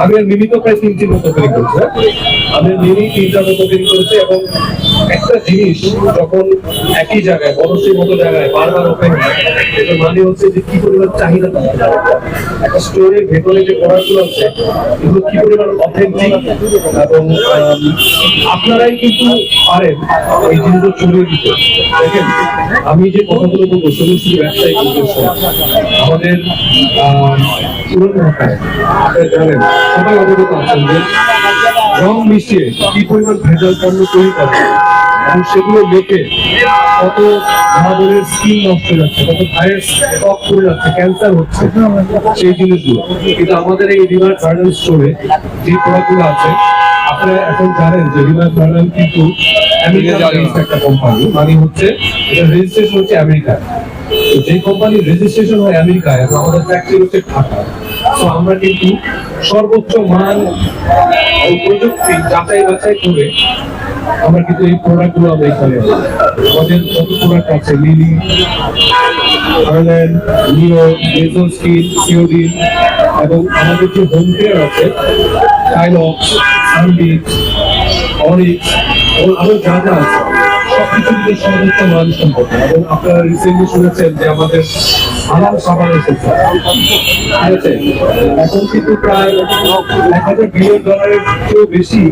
আমি নিমিত প্রায় তো প্রায় তিনটির মতো তৈরি করছে আমি নিমি তিনটা মতো তৈরি করেছি এবং একটা জিনিস যখন একই জায়গায়, বনশ্রীর মতো জায়গায় বারবার ওপেন হয় এটার মানে হচ্ছে যে কি পরিমাণ চাহিদা একটা স্টোরের ভেতরে যে প্রোডাক্টগুলো আছে, এগুলো কি পরিমাণ অথেন্টিক এবং আপনারাই কিন্তু পারেন এই জিনিসগুলো ছড়িয়ে দিতে। দেখেন, আমি যে কথাগুলো বলব শুধু ব্যবসায়িক উদ্দেশ্য। আমাদের পুরনো ঢাকায় আপনারা জানেন, সবাই অবগত আছেন যে রং মিশিয়ে কি পরিমাণ ভেজাল পণ্য তৈরি করে এবং সেগুলো মেখে কত আমাদের স্কিন নষ্ট হয়ে যাচ্ছে কত ভাইয়ের ত্বক করে যাচ্ছে ক্যান্সার হচ্ছে সেই জিনিসগুলো। কিন্তু আমাদের এই রিভার গার্ডেন স্টোরে যে প্রোডাক্টগুলো আছে আপনারা এখন জানেন যে রিভার গার্ডেন কিন্তু আমেরিকা একটা কোম্পানি মানে হচ্ছে এটা রেজিস্ট্রেশন হচ্ছে আমেরিকা তো যে কোম্পানির রেজিস্ট্রেশন হয় আমেরিকায়, এবং আমাদের ফ্যাক্টরি হচ্ছে ঢাকা। তো আমরা কিন্তু সর্বোচ্চ মান ও প্রযুক্তি যাচাই বাছাই করে আমরা কিন্তু এই প্রোডাক্টগুলো আমরা এখানে আমাদের যত প্রোডাক্ট আছে? Lily Ireland Neo laser skin সিওডিন এবং আমাদের যে হোম কেয়ার আছে টাইলক্স সানবিট অরিক্স এবং আরও যা যা আছে। সবকিছু কিন্তু সর্বোচ্চ মান সম্পন্ন এবং আপনারা রিসেন্টলি শুনেছেন যে আমাদের হালাল সাবান এসেছে। এখন কিন্তু প্রায় এক হাজার বিলিয়ন ডলারের চেয়েও বেশি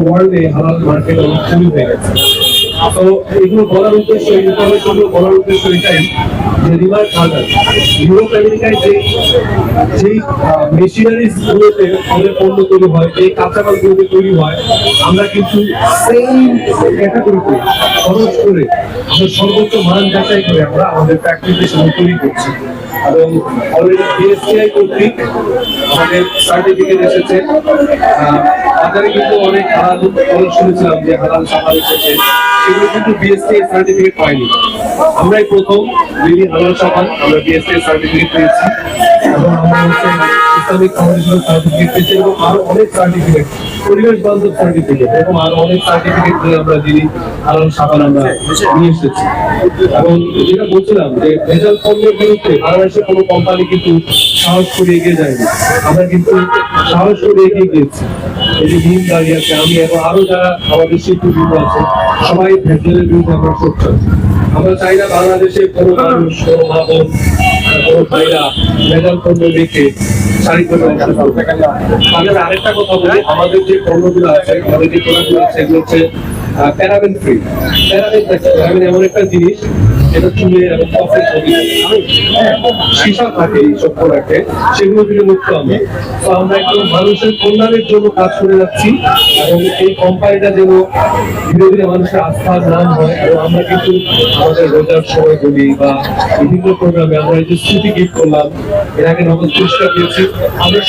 ওয়ার্ল্ডে হালাল মার্কেট অনেক শুরু হয়ে গেছে তো এগুলো বলার উদ্দেশ্য, এই ইনফরমেশন বলার উদ্দেশ্য এটাই যে রিভার ইউরোপ আমেরিকায় যে আমাদের পণ্য তৈরি হয় এই কাঁচামাল গুলোতে তৈরি হয়, আমরা কিন্তু সেম ক্যাটাগরিতে খরচ করে আমরা সর্বোচ্চ মান যাচাই করে আমরা আমাদের ফ্যাক্টরিতে সেগুলো তৈরি করছি। এবং অলরেডি বিএসসিআই কর্তৃক আমাদের সার্টিফিকেট এসেছে। বাজারে কিন্তু অনেক হালাল অনেক শুনেছিলাম যে হালাল সাবান এসেছে। সেগুলো কিন্তু বিএসসিআই সার্টিফিকেট পাইনি আমরাই প্রথম লিলি হালাল সাবান আমরা বিএসসিআই সার্টিফিকেট পেয়েছি। এবং আমরা হচ্ছে ইসলামিক ফাউন্ডেশনের সার্টিফিকেট পেয়েছি এবং আরও অনেক সার্টিফিকেট পরিবেশ বান্ধব সার্টিফিকেট এবং আরও অনেক সার্টিফিকেট আমরা দিলি হালাল সাবান আমরা নিয়ে এসেছি। এবং যেটা বলছিলাম যে ভেজাল পণ্যের বিরুদ্ধে বাংলাদেশের কোনো কোম্পানি কিন্তু সাহস করে এগিয়ে যায়নি। আমরা কিন্তু সাহস করে এগিয়ে গিয়েছি। এই যে ভীম দাঁড়িয়ে আছে, আমি এবং আরও যারা আমাদের শিল্পবৃন্দ আছে, সবাই ভেজালের বিরুদ্ধে আমরা সোচ্চার আমরা চাই না বাংলাদেশে কোনো মানুষ, কোনো মা বোন কোনো ভাইরা ভেজাল পণ্য রেখে আরেকটা কথা বলি, আমাদের যে পণ্যগুলো আছে, আমাদের যে প্রোডাক্টগুলো আছে সেগুলো হচ্ছে প্যারাবেন ফ্রি। প্যারাবেন প্যারাবেন এমন একটা জিনিস থাকে সেগুলো আমরা তো আমরা মানুষের জন্য কাজ করে যাচ্ছি এই ধীরে ধীরে মানুষের হয় আমরা কিন্তু আমাদের রোজার সময় বা বিভিন্ন প্রোগ্রামে আমরা এই যে স্মৃতি করলাম আমরা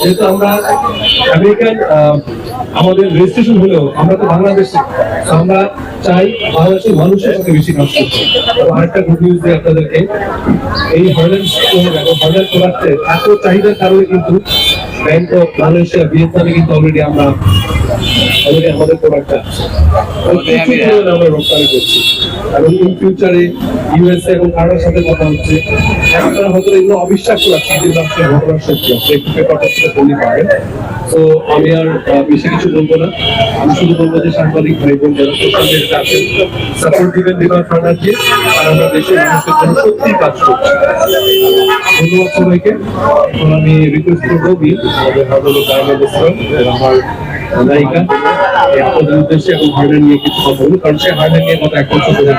যেহেতু আমরা আমাদের হলেও আমরা তো বাংলাদেশে আমরা চাই বাংলাদেশের মানুষের সাথে বেশি কাজ করতে। আরেকটা গুড নিউজ দিই আপনাদেরকে। এই হর্ল্যান্ড হর্ল্যান্ড এত চাহিদার কারণে কিন্তু ব্যাংক অফ মালয়েশিয়া ভিয়েতনামে কিন্তু অলরেডি আমরা অলরেডি আমাদের প্রোডাক্টটা আমরা রপ্তানি করছি। এবং ইন ফিউচারে ইউএসএ এবং কানাডার সাথে কথা হচ্ছে। এগুলো অবিশ্বাস যে সত্যি একটু বলতে পারেন তো আমি আর বেশি কিছু বলব না। আমি শুধু বলব যে সাংবাদিক ভাই বোন যারা সোশ্যাল মিডিয়াতে আছেন সাপোর্ট দিবেন রিভার ফার্নারকে আর আমরা দেশের মানুষের জন্য সত্যি কাজ করছি। ধন্যবাদ সবাইকে। এখন আমি রিকোয়েস্ট করব বিল আমাদের হাজল গার্মেন্ট আমার নায়িকা। আপনাদের উদ্দেশ্যে এবং হার্ডেন নিয়ে কিছু কথা বলুন কারণ সে হার্ডেন নিয়ে কথা এক বছর ধরে